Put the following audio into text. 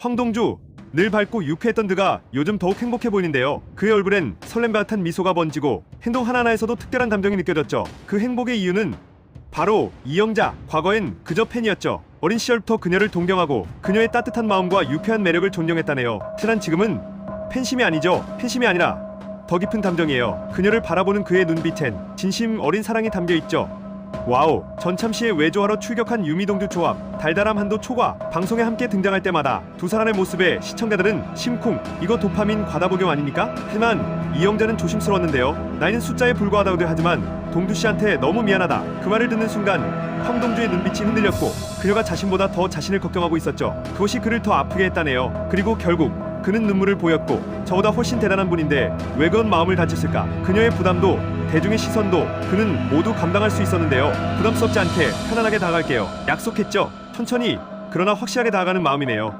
황동주 늘 밝고 유쾌했던 그가 요즘 더욱 행복해 보이는데요. 그의 얼굴엔 설렘과 같은 미소가 번지고 행동 하나하나에서도 특별한 감정이 느껴졌죠. 그 행복의 이유는 바로 이영자. 과거엔 그저 팬이었죠. 어린 시절부터 그녀를 동경하고 그녀의 따뜻한 마음과 유쾌한 매력을 존경했다네요. 하지만 지금은 팬심이 아니죠. 팬심이 아니라 더 깊은 감정이에요. 그녀를 바라보는 그의 눈빛엔 진심 어린 사랑이 담겨 있죠. 와우 전참시에 외조하러 출격한 유미동주 조합 달달함 한도 초과 방송에 함께 등장할 때마다 두 사람의 모습에 시청자들은 심쿵. 이거 도파민 과다복용 아닙니까? 하지만 이영자는 조심스러웠는데요. 나이는 숫자에 불과하다고도 하지만 동두씨한테 너무 미안하다. 그 말을 듣는 순간 황동주의 눈빛이 흔들렸고 그녀가 자신보다 더 자신을 걱정하고 있었죠. 그것이 그를 더 아프게 했다네요. 그리고 결국 그는 눈물을 보였고 저보다 훨씬 대단한 분인데 왜 그런 마음을 다쳤을까? 그녀의 부담도 대중의 시선도 그는 모두 감당할 수 있었는데요. 부담스럽지 않게 편안하게 다가갈게요. 약속했죠. 천천히 그러나 확실하게 다가가는 마음이네요.